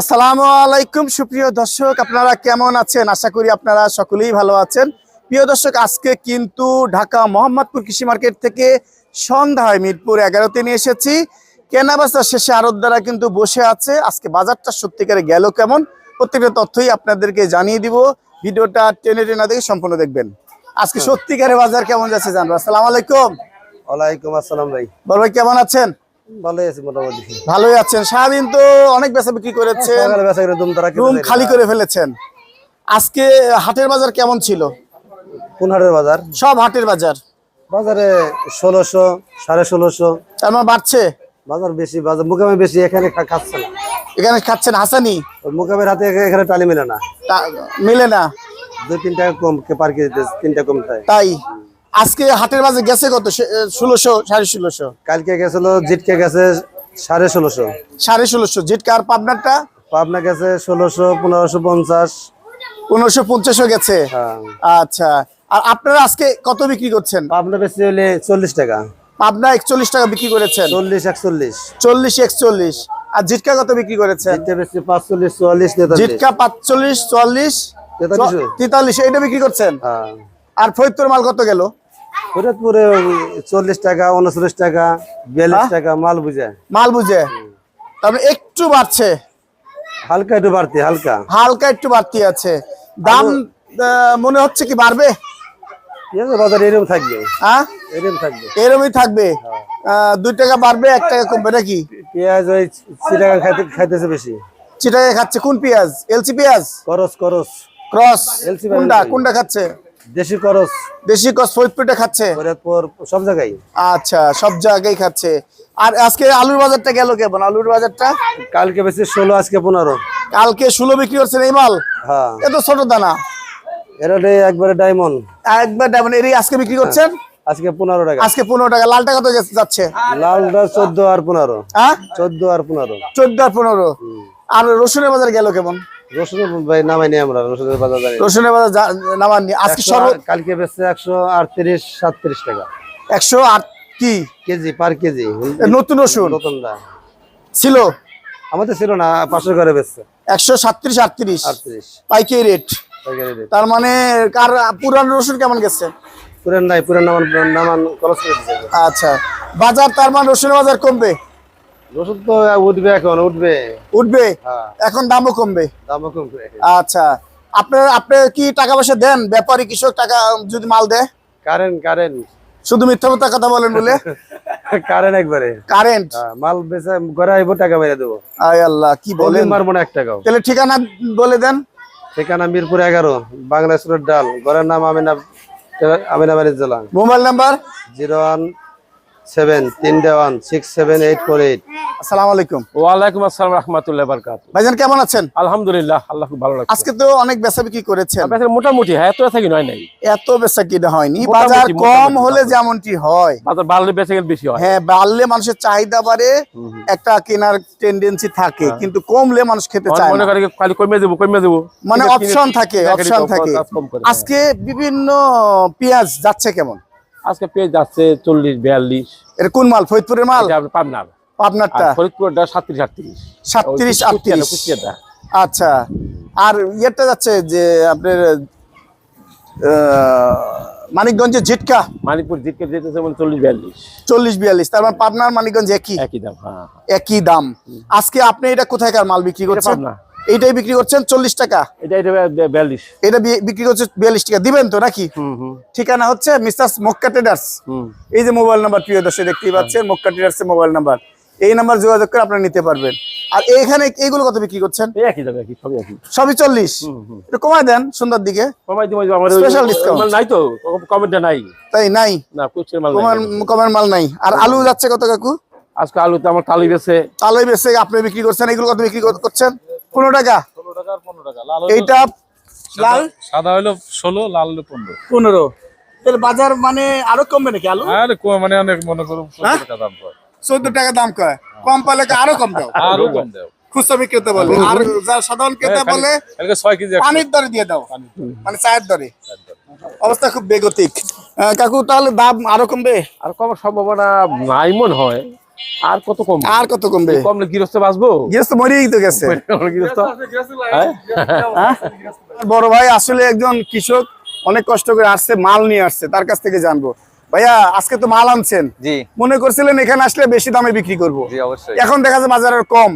আসসালামু আলাইকুম। সুপ্রিয় দর্শক আপনারা কেমন আছেন? আশা করি আপনারা সকলেই ভালো আছেন। প্রিয় দর্শক আজকে কিন্তু ঢাকা মোহাম্মদপুর কৃষি মার্কেট থেকে সন্ধ্যায় মিরপুর এগারোতে নিয়ে এসেছি। কেনাবেচা শেষে আরতদারা কিন্তু বসে আছে। আজকে বাজারটা সত্যিকারে গেল কেমন? প্রত্যেকটা তথ্যই আপনাদেরকে জানিয়ে দিব। ভিডিওটা টেনে টেনে দেখে সম্পূর্ণ দেখবেন। আজকে সত্যিকারে বাজার কেমন যাচ্ছে জানব। আসসালামু আলাইকুম। ওয়ালাইকুম আসসালাম ভাই। বল ভাই কেমন আছেন? ভালোই আছি মোটামুটি। ভালোই আছেন। সারাদিন তো অনেক বেচা বিক্রি করেছেন। বেচা করে দুম তারা রুম খালি করে ফেলেছেন। আজকে হাটের বাজার কেমন ছিল? কোন হাটের বাজার? সব হাটের বাজার। বাজারে ষোলোশো সাড়ে ষোলোশো। তার মানে বাড়ছে? বাজার বেশি বাজার মুকামে বেশি এখানে খাচ্ছে না। এখানে খাচ্ছেন হাসানি? মুকামের হাতে এখানে টালি মেলে না। মিলে না। দুই তিন টাকা কম পার তিনটা কম তাই? আজকে হাটের মাঝে গেছে কত? ষোলোশো সাড়ে ষোলোশো। কালকে গেছিল জিটকে গেছে সাড়ে ষোলোশো। সাড়ে ষোলোশো। জিটকা আর পাবনারটা? পাবনা গেছে ষোলোশো পনেরোশো পঞ্চাশ। পনেরোশো পঞ্চাশও গেছে? হ্যাঁ। আচ্ছা। আর আপনারা আজকে কত বিক্রি করছেন? পাবনা বেশি হলে চল্লিশ টাকা। পাবনা একচল্লিশ টাকা বিক্রি করেছেন? চল্লিশ একচল্লিশ। চল্লিশ একচল্লিশ। আর জিটকা কত বিক্রি করেছেন? পাঁচচল্লিশ চুয়াল্লিশ জিটকা পাঁচচল্লিশ চুয়াল্লিশ তেতাল্লিশ। তেতাল্লিশ এটা বিক্রি করছেন? হ্যাঁ। আর ফরিদপুর মাল কত গেল? ফরিদপুরে চল্লিশ টাকা উনচল্লিশ টাকা বিয়াল্লিশ টাকা মাল বুঝে। মাল বুঝে। তারপরে একটু বাড়ছে। হালকা একটু বাড়তি হালকা। হালকা একটু বাড়তি আছে। দাম মনে হচ্ছে কি বাড়বে? বাজার থাকবে। হ্যাঁ? এরকম থাকবে। এরমই থাকবে। আহ, দুই টাকা বাড়বে এক টাকা কমবে নাকি? পেঁয়াজ ওই চিটাকা খাইতে খাইতেছে বেশি। চিটাকে খাচ্ছে। কোন পেঁয়াজ? এলসি পেঁয়াজ? করস করস। ক্রস। LC কোনটা? কোনটা খাচ্ছে? দেশি করস দেশি ক্রস ফরিদপুরটা খাচ্ছে? ফরিদপুর সব জায়গায়। আচ্ছা সব জায়গায় খাচ্ছে। আর আজকে আলুর বাজারটা গেল কেমন? আলুর বাজারটা? কালকে বেশি ষোলো আজকে পনেরো। কালকে ষোলো বিক্রি করছেন এই মাল হ্যাঁ এত ছোট দানা। এটা একবারে ডায়মন্ড। একবার ডায়মন্ড। এরই আজকে বিক্রি করছেন? আজকে পনেরো টাকা। আজকে পনেরো টাকা। লালটা কত যাচ্ছে লালটা চোদ্দ আর পনেরো। হ্যাঁ? চোদ্দ আর পনেরো। চোদ্দ আর পনেরো। আর রসুনের বাজার গেল কেমন? রসুন ভাই নামাই আমরা রসুনের বাজার জানি রসুনের বাজার যা- নামাননি আজকে সর্ব কালকে বেচছে একশো আটত্রিশ সাতত্রিশ টাকা। একশো আট কি? KG per KG. নতুন রসুন? নতুন ছিল? আমাদের ছিল না পাঁচশো করে বেচছে। একশো সাতত্রিশ আটত্রিশ। আটত্রিশ। পাইকারি রেট তার মানে কার পুরান রসুন কেমন গেছে? পুরান নাই পুরান নামান নামান খরচ আচ্ছা। বাজার তার মানে রসুনের বাজার কমবে? রসুন তো উঠবে এখন উঠবে। উঠবে? হ্যাঁ। এখন দামও কমবে? দামও কমবে। আচ্ছা। আপনার আপনি কি টাকা পয়সা দেন? ব্যাপারী কৃষক টাকা যদি মাল দেয়? Current current. শুধু মিথ্যা মিথ্যা কথা বলেন বলে? কারেন্ট একবারে। কারেন্ট? হ্যাঁ, মাল বেচে ঘরে আইবো টাকা দেবো। আয় আল্লাহ কি বলেন বলেন? মারবো না এক টাকাও। তাহলে ঠিকানা বলে দেন। ঠিকানা মিরপুর এগারো বাংলাদেশের ডাল। ঘরের নাম আমিনা আমিনাবাড়ি জেলা। Mobile number? Zero one seven তিনটে one six seven eight four eight আসসালামু আলাইকুম। ওয়ালাইকুম আসসালাম রহমতুল্লাহ বারকাত ভাইজান কেমন আছেন? আলহামদুলিল্লাহ আল্লাহ খুব ভালো লাগছে আজকে তো অনেক বেচা বিক্রি করেছেন। মোটামুটি হ্যাঁ এত থাকি নয় নাই। এত বেচা কিনা হয়নি। বাজার কম হলে। যেমনটি হয়। বাজার বাড়লে বেঁচে বেশি হয়। হ্যাঁ বাড়লে মানুষের চাহিদা বাড়ে। একটা কেনার টেন্ডেন্সি থাকে কিন্তু কমলে মানুষ খেতে চায় মনে করে খালি কমে দেবো কমে দেবো মানে অপশন থাকে অপশন থাকে। করে, আজকে বিভিন্ন পেঁয়াজ যাচ্ছে কেমন? হ্যাঁ। আজকে পেয়ে যাচ্ছে চল্লিশ বিয়াল্লিশ। এটা কোন মাল? ফরিদপুরের মাল? পাবনার। আর আপনারটা ফরিদপুরটা সাতত্রিশ আটত্রিশ সাতত্রিশ না, আটত্রিশ। আচ্ছা। আর ইয়েটা যাচ্ছে যে আপনার আহ, মানিকগঞ্জের জিটকা মানিকপুর জিতকে যেতেছে মানে চল্লিশ বিয়াল্লিশ। চল্লিশ বিয়াল্লিশ। তার মানে পাবনার মানিকগঞ্জ একই? একই দাম হ্যাঁ হ্যাঁ। একই দাম। আজকে আপনি এটা কোথায়কার মাল বিক্রি করছেন? পাবনা। এইটাই বিক্রি করছেন চল্লিশ টাকা। এটা এটা বিয়াল্লিশ। এটা বিক্রি করছে বিয়াল্লিশ টাকা। দিবেন তো নাকি? ঠিকানা হচ্ছে মিস্টার মক্কা ট্রেডার্স এই যে মোবাইল নাম্বার প্রিয় দর্শক দেখতেই পাচ্ছেন মক্কা ট্রেডার্স মোবাইল নাম্বার। এই নাম্বার যোগাযোগ করে আপনারা নিতে পারবেন। আর এইখানে এইগুলো কত বিক্রি করছেন? একই দাম একই সবই একই। সবই চল্লিশ। হুম একটু কমায় দেন সুন্দর দিকে। কমাই দিব আমার নাই তো কমেন্টটা নাই। তাই নাই? না মাল কমার নাই। কমার মাল নাই। আর আলু যাচ্ছে কত কাকু? আজকে আলুতে আমার কালি বেছে। আলু বেশি আপনি বিক্রি করছেন এগুলো কত বিক্রি করছেন? পনেরো টাকা। এইটা লাল? সাদা হলো ষোলো লাল হলো পনেরো। পনেরো। তাহলে বাজার মানে আরও কমবে নাকি আলু? আর কো- মানে অনেক মনে করো হ্যাঁ? টাকা দাম পড়ে চোদ্দ টাকা দাম কয়। কম পালে কি আরও কম দাও। আরও কম দেও। খুচরা বিক্রেতা বলে। আর যারা সাধারণ ক্রেতা বলে কেজি একশো। পানির দরে দিয়ে দাও। মানে চায়ের দরে। অবস্থা খুব বেগতিক। আহ, কাকু তাহলে দাম আরও কমবে? আর কমার সম্ভাবনা নাই মন হয়। আর কত কম আর কত কমবে? কমলে গৃহস্থ বাঁচবো? গৃহস্থ মরেই তো গেছে। হ্যাঁ? আমার বড় ভাই আসলে একজন কৃষক অনেক কষ্ট করে আসছে মাল নিয়ে আসছে তার কাছ থেকে জানব। ভাইয়া আজকে তো মাল আনছেন। মনে করছিলেন এখানে আসলে বেশি দামে বিক্রি করব। জি অবশ্যই। এখন দেখা যায় বাজার আর কম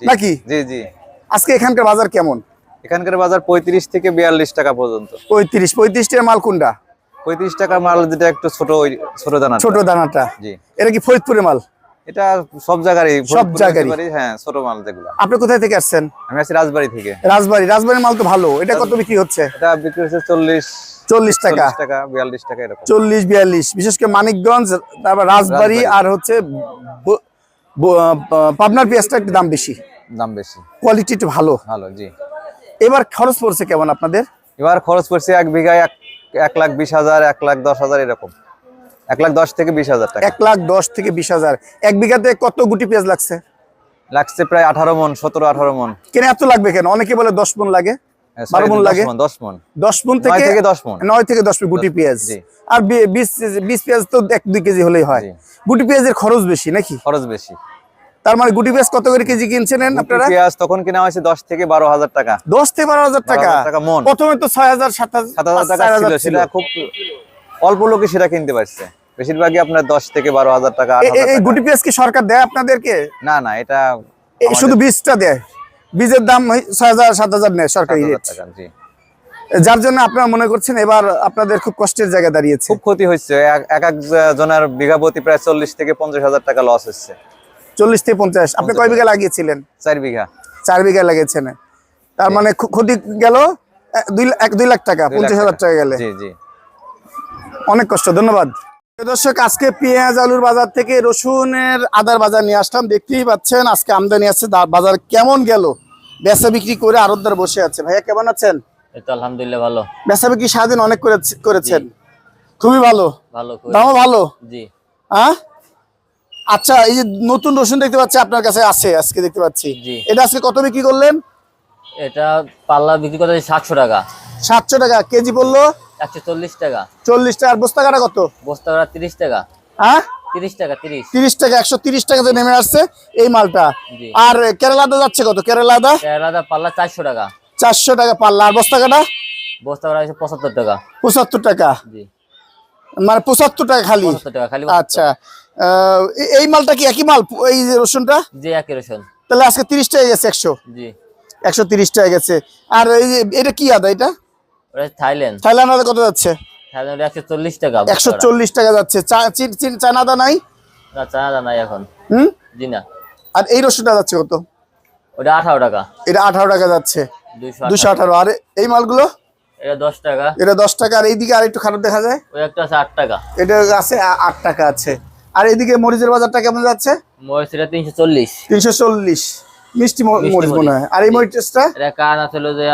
নাকি? জি জি। আজকে এখানকার বাজার কেমন? এখানকার বাজার পঁয়ত্রিশ থেকে বিয়াল্লিশ টাকা পর্যন্ত। পঁয়ত্রিশ পঁয়ত্রিশ টাকার মাল কোনটা? পঁয়ত্রিশ টাকার মাল যেটা একটু ছোট ওই ছোট দানা ছোট দানাটা। জি। এটা কি ফরিদপুরের মাল? এটা সব জায়গায় সব জায়গারই। হ্যাঁ ছোট মাল যেগুলো। আপনি কোথায় থেকে আসছেন? আমি আছি রাজবাড়ি থেকে। রাজবাড়ি। রাজবাড়ির মাল তো ভালো। এটা কত বিক্রি হচ্ছে? এটা বিক্রি হচ্ছে চল্লিশ চল্লিশ টাকা। টাকা বিয়াল্লিশ টাকা এরকম। চল্লিশ বিয়াল্লিশ। বিশেষ করে মানিকগঞ্জ তারপর রাজবাড়ি আর হচ্ছে পাবনার পেঁয়াজটা একটু দাম বেশি। দাম বেশি। কোয়ালিটি একটু ভালো। ভালো জি। এবার খরচ পড়ছে কেমন আপনাদের? এবার খরচ পড়ছে এক বিঘায় এক এক লাখ বিশ হাজার এক লাখ দশ হাজার এরকম। এক লাখ দশ থেকে বিশ হাজার টাকা। এক লাখ দশ থেকে বিশ হাজার। এক বিঘাতে কত গুটি পেঁয়াজ লাগছে? লাগছে প্রায় আঠারো মন সতেরো আঠারো মন। কেন এত লাগবে কেন? অনেকে বলে দশ মন লাগে হ্যাঁ, বারো sorry, লাগে? দশ মন। দশ মন থেকে থেকে দশ মন। নয় থেকে দশ গুটি পেঁয়াজ। আর বিশ বিশ পেঁয়াজ তো এক দুই কেজি হলেই হয়। গুটি পেঁয়াজের খরচ বেশি নাকি? খরচ বেশি। তার মানে গুটি পেঁয়াজ কত করে কেজি কিনছেন আপনারা? পেঁয়াজ তখন কিনা হয়েছে দশ থেকে বারো হাজার টাকা। দশ থেকে বারো হাজার টাকা? 12,000 প্রথমে তো ছয় হাজার সাত হাজার টাকা খুব অল্প লোকই সেটা কিনতে পারছে। বেশিরভাগই আপনার দশ থেকে বারো হাজার টাকা এই গুটি পেঁয়াজ কি সরকার দেয় আপনাদেরকে? না না এটা শুধু বীজটা দেয়? বীজের দাম ছয় হাজার সাত হাজার নেয় সরকারি জি। যার জন্য আপনারা মনে করছেন এবার আপনাদের খুব কষ্টের জায়গা দাঁড়িয়েছে। খুব ক্ষতি হচ্ছে। এক- এক জনের বিঘা প্রতি প্রায় চল্লিশ থেকে পঞ্চাশ হাজার টাকা লস হচ্ছে। চল্লিশ থেকে পঞ্চাশ। আপনি কয় বিঘা লাগিয়েছিলেন? চার বিঘা। চার বিঘা লাগিয়েছেন। তার মানে ক্ষতি গেল দুই লা- এক দুই লাখ টাকা পঞ্চাশ হাজার টাকা গেলে। জি জি। অনেক কষ্ট ধন্যবাদ। দর্শক আজকে পেঁয়াজ আলুর বাজার থেকে রসুনের আদার বাজার নিয়ে আসলাম। দেখতেই পাচ্ছেন আজকে আমদানি আছে বাজার কেমন গেল? বেচা বিক্রি করে আরদার বসে আছে। ভাইয়া কেমন আছেন? আলহামদুলিল্লাহ ভালো। বেচা বিক্রি সারাদিন অনেক করেছেন। খুবই ভালো। দামও ভালো? হ্যাঁ আচ্ছা এই যে নতুন রসুন দেখতে পাচ্ছি আপনার কাছে আছে আজকে দেখতে পাচ্ছি। এটা আজকে কত বিক্রি করলেন? এটা পাল্লা বিক্রি করতে সাতশো টাকা। সাতশো টাকা। কেজি বলল 140 টাকা। 40 টাকা। আর বস্তা কাটা কত? বস্তা কাটা 30 টাকা। হ্যাঁ? 30 টাকা 30 30 টাকা 130 টাকাতে নেমে আসছে এই মালটা। আর কেরালাদা যাচ্ছে কত? কেরালাদা কেরালাদা পাল্লা 400 টাকা। 400 টাকা পাল্লা। আর বস্তা কাটা? বস্তা কাটা 75 টাকা। 75 টাকা। জি। মানে 75 টাকা খালি? 75 টাকা খালি আচ্ছা। এই মালটা কি একই মাল? এই রসুনটা? জি একই রসুন। তাহলে আজকে 30 টাকা গেছে 100 জি। 130 টাকা গেছে। আর এই এটা কি আদা এটা? ওটা থাইল্যান্ড। থাইল্যান্ড কত যাচ্ছে? থাইল্যান্ড একশো চল্লিশ টাকা বস্তা একশো করা। চল্লিশ টাকা যাচ্ছে। চীন- চীন- আদা নাই? না চানা নাই এখন। হুম? জি না আর এই রসুনটা যাচ্ছে কত? ওটা আঠারো টাকা। এটা আঠারো টাকা যাচ্ছে। দুইশো দুশো আঠারো। আঠারো। আর এই মালগুলো? এটা দশ টাকা। এটা দশ টাকা। আর এইদিকে আর একটু খারাপ দেখা যায়? ওই একটা আছে আট টাকা। এটা আছে আ- আট টাকা আছে। আর এইদিকে মরিচের বাজারটা কেমন যাচ্ছে? মরিচ এটা তিনশো চল্লিশ। তিনশো চল্লিশ। মিষ্টি মরিচ মনে হয়। আর এই মরিচটা? এটা কান আছে হলো যে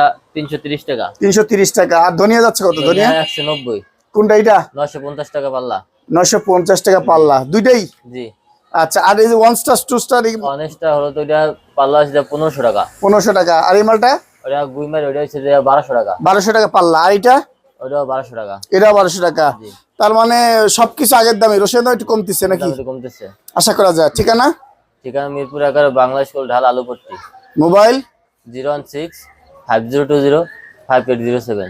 টাকা। তিনশো তিরিশ টাকা। আর ধনিয়া যাচ্ছে কত? ধনিয়া? কোনটা এটা নশো পঞ্চাশ টাকা পাল্লা। নয়শো পঞ্চাশ টাকা পাল্লা। দুইটাই? জি। আচ্ছা আর এই যে ওয়ান স্টার টু স্টার অনেকটা হলো তো এটা পাল্লা পনেরোশো টাকা। পনেরোশো টাকা। আর এই মালটা? ওটা গুইমার ওটা হচ্ছে টাকা। বারোশো টাকা পাল্লা। আর এটা ওটাও বারোশো টাকা। এটাও বারোশো টাকা। তার মানে সবকিছু আগের দামে। রসুনের দাম একটু কমতেছে নাকি? কমতেছে। আশা করা যায়। ঠিকানা? ঠিকানা মিরপুর এগারো বাংলা স্কুল ঢাল Alupatti. Mobile? Zero one six five zero two zero five eight zero seven.